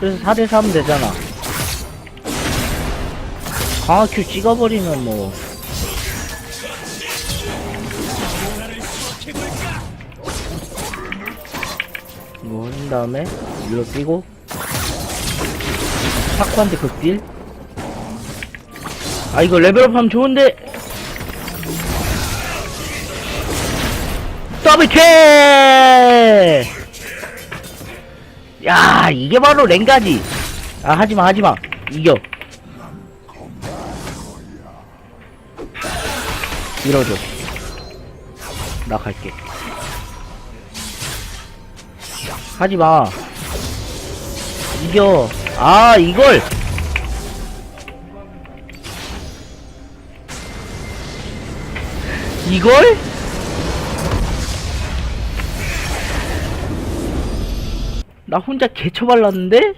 그래서 4대 3 되잖아. 강화큐 찍어버리면 뭐. 이거 한 다음에 일로 뛰고 탁구한테 극딜 아 이거 레벨업하면 좋은데 더블킬! 야 이게 바로 랭가지. 아 하지마 하지마. 이겨. 밀어줘. 나 갈게. 하지마. 이겨. 아 이걸! 이걸? 나 혼자 개처발랐는데?